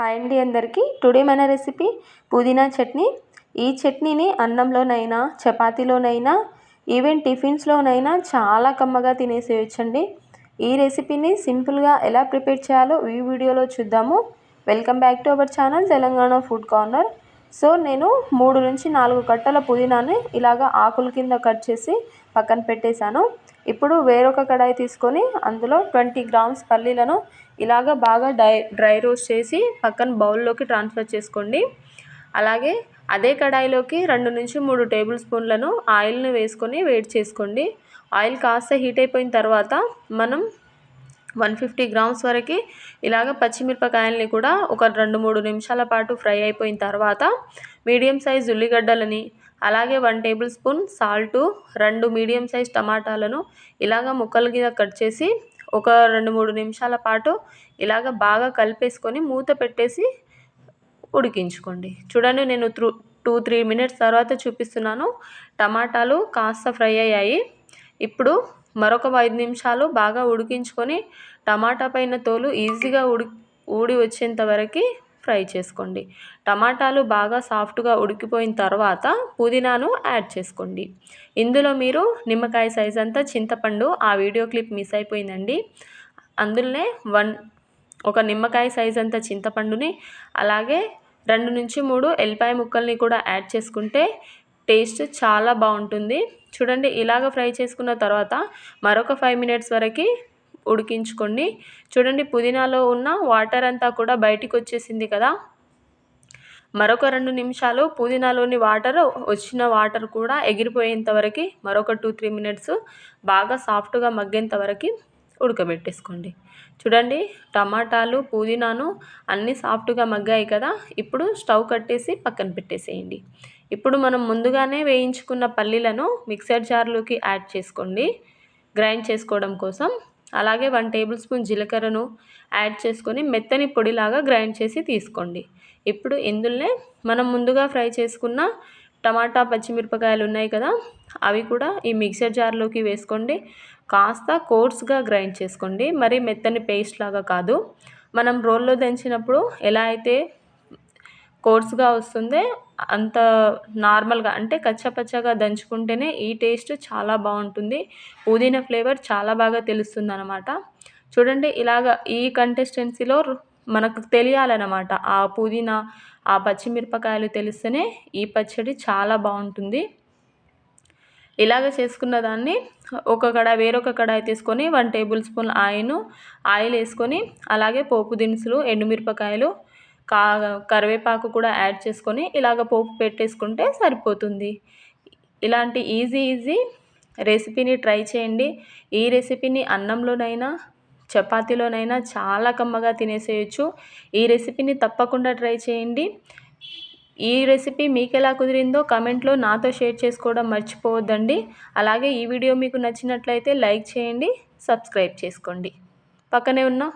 Hi అండి అందరికీ. Today మన రెసిపీ పుదీనా చట్నీ. ఈ చట్నీని అన్నంలోనైనా చపాతీలోనైనా ఈవెన్ టిఫిన్స్లోనైనా చాలా కమ్మగా తినేసేయచ్చండి. ఈ రెసిపీని సింపుల్గా ఎలా ప్రిపేర్ చేయాలో ఈ వీడియోలో చూద్దాము. Welcome back to our channel Telangana food corner. So నేను మూడు నుంచి నాలుగు కట్టల పుదీనాని ఇలాగ ఆకుల కింద కట్ చేసి పక్కన పెట్టేశాను. ఇప్పుడు వేరొక కడాయి తీసుకొని అందులో ట్వంటీ గ్రామ్స్ పల్లీలను ఇలాగ బాగా డై డ్రై రోస్ట్ చేసి పక్కన బౌల్లోకి ట్రాన్స్ఫర్ చేసుకోండి. అలాగే అదే కడాయిలోకి రెండు నుంచి మూడు టేబుల్ స్పూన్లను ఆయిల్ని వేసుకొని వేడి చేసుకోండి. ఆయిల్ కాస్త హీట్ అయిపోయిన తర్వాత మనం వన్ ఫిఫ్టీ గ్రామ్స్ వరకు ఇలాగ పచ్చిమిరపకాయలని కూడా ఒక రెండు మూడు నిమిషాల పాటు ఫ్రై అయిపోయిన తర్వాత మీడియం సైజ్ ఉల్లిగడ్డలని అలాగే వన్ టేబుల్ స్పూన్ సాల్టు రెండు మీడియం సైజ్ టమాటాలను ఇలాగ ముక్కలుగా కట్ చేసి ఒక రెండు మూడు నిమిషాల పాటు ఇలాగ బాగా కలిపేసుకొని మూత పెట్టేసి ఉడికించుకోండి. చూడండి నేను త్రూ టూ త్రీ మినిట్స్ తర్వాత చూపిస్తున్నాను. టమాటాలు కాస్త ఫ్రై అయ్యాయి. ఇప్పుడు మరొక ఐదు నిమిషాలు బాగా ఉడికించుకొని టమాటా పైన తోలు ఈజీగా ఉడి ఊడి వచ్చేంత వరకు ఫ్రై చేసుకోండి. టమాటాలు బాగా సాఫ్ట్గా ఉడికిపోయిన తర్వాత పుదీనాను యాడ్ చేసుకోండి. ఇందులో మీరు నిమ్మకాయ సైజ్ అంతా చింతపండు ఆ వీడియో క్లిప్ మిస్ అయిపోయిందండి. అందులోనే వన్ ఒక నిమ్మకాయ సైజ్ అంత చింతపండుని అలాగే రెండు నుంచి మూడు ఎల్లిపాయ ముక్కల్ని కూడా యాడ్ చేసుకుంటే టేస్ట్ చాలా బాగుంటుంది. చూడండి ఇలాగ ఫ్రై చేసుకున్న తర్వాత మరొక ఫైవ్ మినిట్స్ వరకు ఉడికించుకోండి. చూడండి పుదీనాలో ఉన్న వాటర్ అంతా కూడా బయటికి వచ్చేసింది కదా. మరొక రెండు నిమిషాలు పుదీనాలోని వాటర్ వచ్చిన వాటర్ కూడా ఎగిరిపోయేంత వరకు మరొక టూ త్రీ మినిట్స్ బాగా సాఫ్ట్గా మగ్గేంత వరకు ఉడకబెట్టేసుకోండి. చూడండి టమాటాలు పుదీనాను అన్నీ సాఫ్ట్గా మగ్గాయి కదా. ఇప్పుడు స్టవ్ కట్టేసి పక్కన పెట్టేసేయండి. ఇప్పుడు మనం ముందుగానే వేయించుకున్న పల్లీలను మిక్సర్ జార్లోకి యాడ్ చేసుకోండి. గ్రైండ్ చేసుకోవడం కోసం. అలాగే వన్ టేబుల్ స్పూన్ జీలకర్రను యాడ్ చేసుకొని మెత్తని పొడిలాగా గ్రైండ్ చేసి తీసుకోండి. ఇప్పుడు ఇందులోనే మనం ముందుగా ఫ్రై చేసుకున్న టమాటా పచ్చిమిరపకాయలు ఉన్నాయి కదా అవి కూడా ఈ మిక్సర్ జార్లోకి వేసుకోండి. కాస్త కోర్స్గా గ్రైండ్ చేసుకోండి. మరి మెత్తని పేస్ట్ లాగా కాదు. మనం రోల్లో దంచినప్పుడు ఎలా అయితే కోర్స్గా వస్తుంది అంత నార్మల్గా అంటే కచ్చపచ్చగా దంచుకుంటేనే ఈ టేస్ట్ చాలా బాగుంటుంది. పుదీనా ఫ్లేవర్ చాలా బాగా తెలుస్తుంది అనమాట చూడండి ఇలాగ ఈ కంటెస్టెన్సీలో మనకు తెలియాలన్నమాట. ఆ పుదీనా ఆ పచ్చిమిరపకాయలు తెలిస్తేనే ఈ పచ్చడి చాలా బాగుంటుంది. ఇలాగ చేసుకున్న దాన్ని ఒక కడాయి వేరొక కడాయి తీసుకొని one tablespoon oil oil వేసుకొని అలాగే పోపు దినుసులు ఎండుమిరపకాయలు కా కరివేపాకు కూడా యాడ్ చేసుకొని ఇలాగ పోపు పెట్టేసుకుంటే సరిపోతుంది. ఇలాంటి ఈజీ ఈజీ రెసిపీని ట్రై చేయండి. ఈ రెసిపీని అన్నంలోనైనా చపాతీలోనైనా చాలా కమ్మగా తినేసేయచ్చు. ఈ రెసిపీని తప్పకుండా ట్రై చేయండి. ఈ రెసిపీ మీకు ఎలా కుదిరిందో కమెంట్లో నాతో షేర్ చేసుకోవడం మర్చిపోవద్దండి. అలాగే ఈ వీడియో మీకు నచ్చినట్లయితే లైక్ చేయండి సబ్స్క్రైబ్ చేసుకోండి. పక్కనే ఉన్న